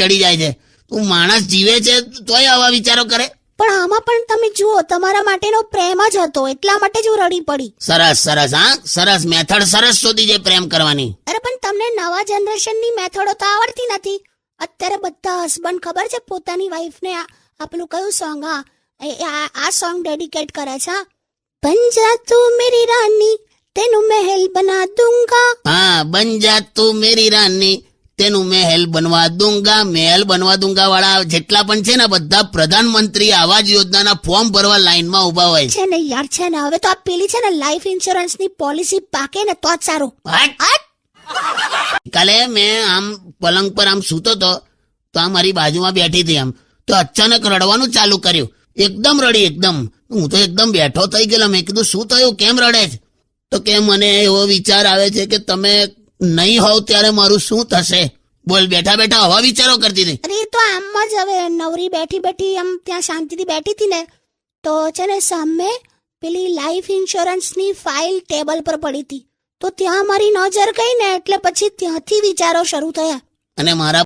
ચડી જાય છે. તું માણસ જીવે છે તોય આવા વિચારો કરે. પણ આમાં પણ તમે જુઓ તમારા માટેનો પ્રેમ જ હતો. એટલા માટે જ હું રડી પડી. સરસ સરસ હા? સરસ મેથડ સરસ શોધી છે પ્રેમ કરવાની. અરે પણ તમને નવા જનરેશનની મેથડો તો આવડતી નથી. અત્યારે બધા હસબન્ડ ખબર છે પોતાની વાઈફને આ આ કયું સોંગ હા આ આ સોંગ ડેડિકેટ કરે છે હા? બન જા તું મેરી રાની તેનું મહેલ બના દુંગા. હા બન જા તું મેરી રાની તેનું મહેલ બનવા દુંગા મહેલ બનવા દુંગા વાળા જેટલા પણ છે ને બધા પ્રધાનમંત્રી આવાજ યોજનાના ફોર્મ ભરવા લાઈનમાં ઊભા હોય. છે ને યાર છે ને હવે તો આ પેલી છે ને લાઈફ ઇન્સ્યોરન્સની પોલિસી પાકે ને તો જ સારું! કાલે મેં આમ પલંગ પર આમ સૂતો તો તો આ મારી બાજુમાં બેઠી હતી આમ. તો અચાનક રડવાનું ચાલુ કર્યું. એકદમ રડી એકદમ. હું તો એકદમ બેઠો થઈ ગયેલો. મેં કીધું શું થયું? કેમ રડે છે? તો કે મને એવો વિચાર આવે છે કે તમે નહીં હોવ ત્યારે મારું શું થશે? બોલ બેઠા બેઠા હવા વિચારો કરતી હતી. અરે એ તો આમ જ હવે નવરી બેઠી બેઠી આમ ત્યાં શાંતિથી બેઠી હતી ને તો છે ને સામે પેલી લાઈફ ઇન્સ્યોરન્સની ફાઇલ ટેબલ પર પડી હતી. તો ત્યાં મારી નજર ગઈ ને એટલે પછી ત્યાંથી વિચારો શરૂ થયા. અને મારા